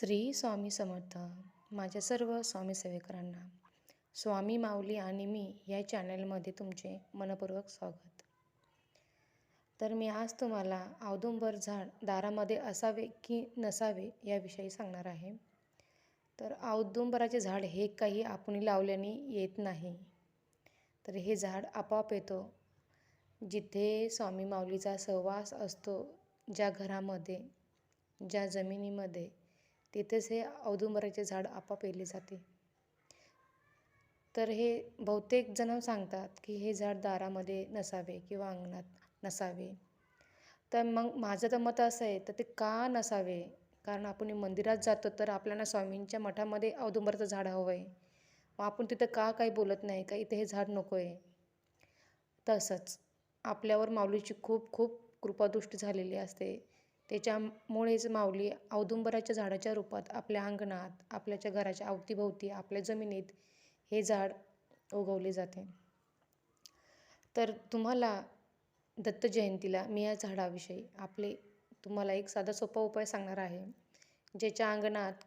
श्री स्वामी समर्थ माझ्या सर्व स्वामी सेवेकरांना स्वामी माऊली आणि मी या चॅनलमध्ये तुमचे मनपूर्वक स्वागत. तर मी आज तुम्हाला औदुंबर झाड दारामध्ये असावे की नसावे याविषयी सांगणार आहे. तर औदुंबराचे झाड हे काही आपण लावल्याने येत नाही. तर हे झाड आपोआप येतो. जिथे स्वामी माऊलीचा सहवास असतो ज्या घरामध्ये ज्या जमिनीमध्ये तिथेच हे औदुंबराचे झाड आपाप येले जाते. तर हे बहुतेक जण सांगतात की हे झाड दारामध्ये नसावे किंवा अंगणात नसावे. तर मग माझं तर मत असं आहे तर ते का नसावे? कारण आपण मंदिरात जातो तर आपल्याला स्वामींच्या मठामध्ये औदुंबराचं झाड हवं आहे मग आपण तिथं का काही बोलत नाही का इथे हे झाड नको आहे तसंच आपल्यावर माऊलीची खूप खूप कृपादृष्टी झालेली असते. त्याच्यामुळेच माऊली औदुंबराच्या झाडाच्या रूपात आपल्या अंगणात आपल्याच्या घराच्या अवतीभोवती आपल्या जमिनीत हे झाड उगवले जाते. तर तुम्हाला दत्त जयंतीला मी या झाडाविषयी आपले तुम्हाला एक साधा सोपा उपाय सांगणार आहे. ज्याच्या अंगणात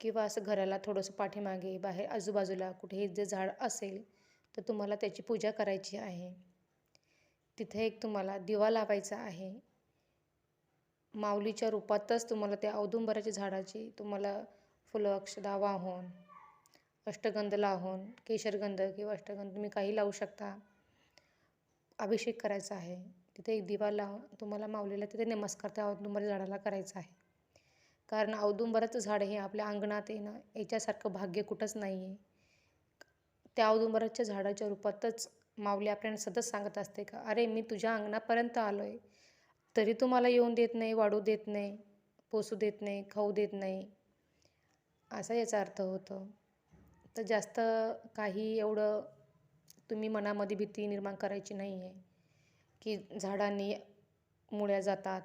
किंवा असं घराला थोडंसं पाठीमागे बाहेर आजूबाजूला कुठेही जे झाड असेल तर तुम्हाला त्याची पूजा करायची आहे. तिथे एक तुम्हाला दिवा लावायचा आहे. माऊलीच्या रूपातच तुम्हाला त्या औदुंबराच्या झाडाची तुम्हाला फुलं अक्षदा वाहून अष्टगंध लावून केशरगंध किंवा अष्टगंध तुम्ही काही लावू शकता. अभिषेक करायचा आहे. तिथे एक दिवा लावून तुम्हाला माऊलीला तिथे नमस्कार त्या औदुंबराच्या झाडाला करायचा आहे. कारण औदुंबराचं झाड हे आपल्या अंगणात येणं याच्यासारखं भाग्य कुठंच नाही आहे त्या औदुंबराच्या झाडाच्या रूपातच माऊली आपल्याला सतत सांगत असते का अरे मी तुझ्या अंगणापर्यंत आलो आहे तरी तुम्हाला येऊन देत नाही वाढू देत नाही पोसू देत नाही खाऊ देत नाही. असा याचा अर्थ होतो. तर जास्त काही एवढं तुम्ही मनामध्ये भीती निर्माण करायची नाही आहे की झाडांनी मुळ्या जातात.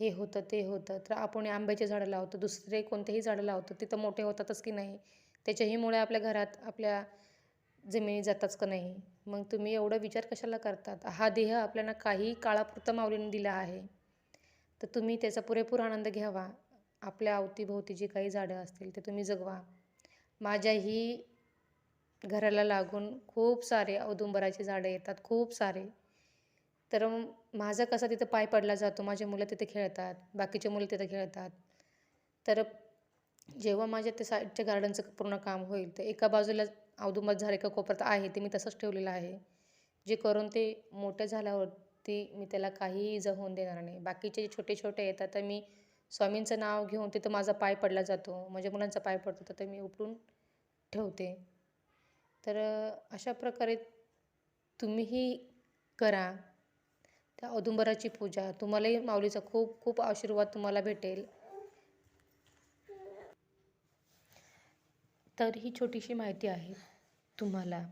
हे होतं ते होतं. तर आपण आंब्याचे झाडं लावतो. दुसरे कोणतेही झाडं लावतो तिथं मोठे होतातच की नाही? त्याच्याही मुळे आपल्या घरात आपल्या जमिनी जाताच का नाही? मग तुम्ही एवढा विचार कशाला करतात? हा देह आपल्याला काही काळापुरता माऊलीने दिला आहे. तर तुम्ही त्याचा पुरेपूर आनंद घ्यावा. आपल्या अवतीभोवती जी काही झाडं असतील ते तुम्ही जगवा. माझ्याही घराला लागून खूप सारे औदुंबराचे झाडं येतात खूप सारे. तर माझा कसा तिथं पाय पडला जातो? माझे मुलं तिथे खेळतात बाकीचे मुलं तिथे खेळतात. तर जेव्हा माझ्या ते साईडच्या गार्डनचं पूर्ण काम होईल तर एका बाजूला औदुंबर झाड एका कोपऱ्यात आहे ते मी तसंच ठेवलेलं आहे. जे करून ते मोठं झाल्यावरती मी त्याला काहीही इजा होऊन देणार नाही. बाकीचे जे छोटे छोटे येतात तर मी स्वामींचं नाव घेऊन तिथं माझा पाय पडला जातो. माझ्या मुलांचा पाय पडतो तर मी उपटून ठेवते. तर अशा प्रकारे तुम्हीही करा. त्या औदुंबराची पूजा. तुम्हालाही माऊलीचा खूप खूप आशीर्वाद तुम्हाला भेटेल. तर ही छोटीशी माहिती आहे तुम्हाला.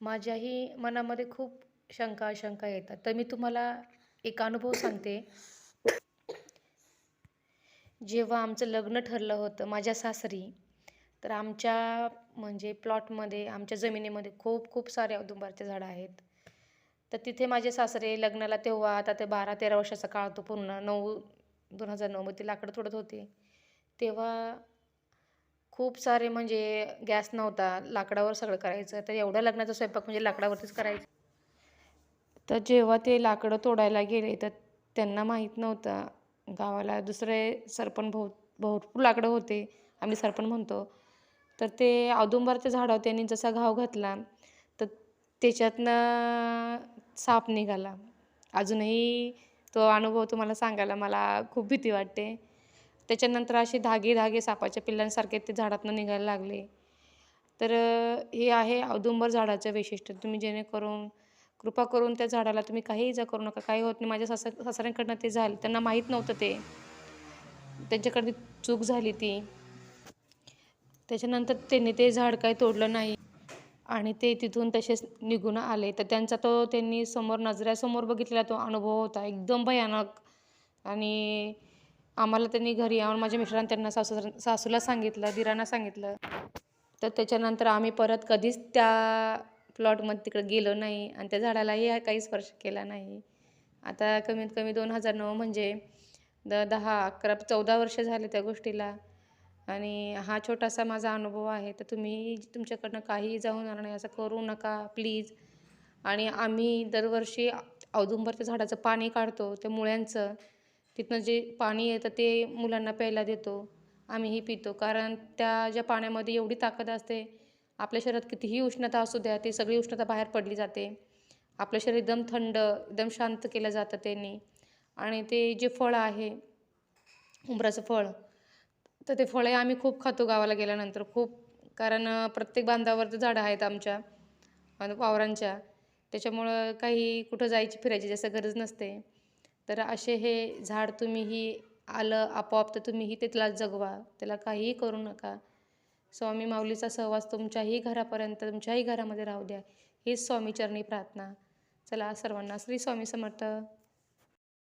माझ्याही मनामध्ये खूप शंका शंका येतात. तर मी तुम्हाला एक अनुभव सांगते. जेव्हा आमचं लग्न ठरलं होतं माझ्या सासरी तर आमच्या म्हणजे प्लॉटमध्ये आमच्या जमिनीमध्ये खूप खूप सारे औदुंबारचे झाडं आहेत. तर तिथे माझे सासरे लग्नाला तेव्हा आता ते बारा तेरा वर्षाचा काळ होतो पूर्ण नऊ दोन हजार नऊमध्ये लाकडं तोडत होते. तेव्हा खूप सारे म्हणजे गॅस नव्हता लाकडावर सगळं करायचं. तर एवढ्या लग्नाचा स्वयंपाक म्हणजे लाकडावरतीच करायचं. तर जेव्हा ते लाकडं तोडायला गेले तर त्यांना माहीत नव्हतं. गावाला दुसरे सरपण भो भरपूर लाकडं होते आम्ही सरपण म्हणतो. तर ते औदुंबरच्या झाडावर त्यांनी जसा घाव घातला तर त्याच्यातनं साप निघाला. अजूनही तो अनुभव तुम्हाला सांगायला मला खूप भीती वाटते. त्याच्यानंतर असे धागे धागे सापाच्या पिल्लांसारखे ते झाडातनं निघायला लागले. तर हे आहे औदुंबर झाडाचं वैशिष्ट्य. तुम्ही जेणेकरून कृपा करून त्या झाडाला तुम्ही काही इजा करू नका काही होत नाही. माझ्या सास सासऱ्यांकडनं ते झालं त्यांना माहीत नव्हतं ते. त्यांच्याकडे चूक झाली ती. त्याच्यानंतर त्यांनी ते झाड काही तोडलं नाही. आणि ते तिथून तसेच निघून आले. तर त्यांचा तो त्यांनी समोर नजऱ्यासमोर बघितलेला तो अनुभव होता. एकदम भयानक. आणि आम्हाला त्यांनी घरी येऊन माझ्या मिस्टरांनी त्यांना सासू सासूला सांगितलं दिरांना सांगितलं. तर त्याच्यानंतर आम्ही परत कधीच त्या प्लॉटमध्ये तिकडे गेलो नाही आणि त्या झाडालाही काही स्पर्श केला नाही. आता कमीत कमी दोन हजार नऊ म्हणजे द दहा अकरा चौदा वर्ष झाले त्या गोष्टीला. आणि हा छोटासा माझा अनुभव आहे. तर तुम्ही तुमच्याकडनं काहीही जाऊन येणार नाही असं करू नका प्लीज. आणि आम्ही दरवर्षी औदुंबरच्या झाडाचं पाणी काढतो त्या मुळ्यांचं. तिथनं जे पाणी येतं ते मुलांना प्यायला देतो. आम्हीही पितो. कारण त्या ज्या पाण्यामध्ये एवढी ताकद असते आपल्या शरीरात कितीही उष्णता असू द्या ती सगळी उष्णता बाहेर पडली जाते. आपलं शरीर एकदम थंड एकदम शांत केलं जातं त्यांनी. आणि ते जे फळ आहे उंबराचं फळ तर ते फळे आम्ही खूप खातो गावाला गेल्यानंतर. खूप कारण प्रत्येक बांधावर झाडं आहेत आमच्या आणि वावरांच्या. त्याच्यामुळं काही कुठं जायची फिरायची जास्त गरज नसते. तर असे हे झाड तुम्हीही आलं आपोआप तर तुम्हीही ते त्याला जगवा. त्याला काहीही करू नका. स्वामी माऊलीचा सहवास तुमच्याही घरापर्यंत तुमच्याही घरामध्ये राहू द्या. हीच स्वामीचरणी प्रार्थना. चला सर्वांना श्री स्वामी समर्थ.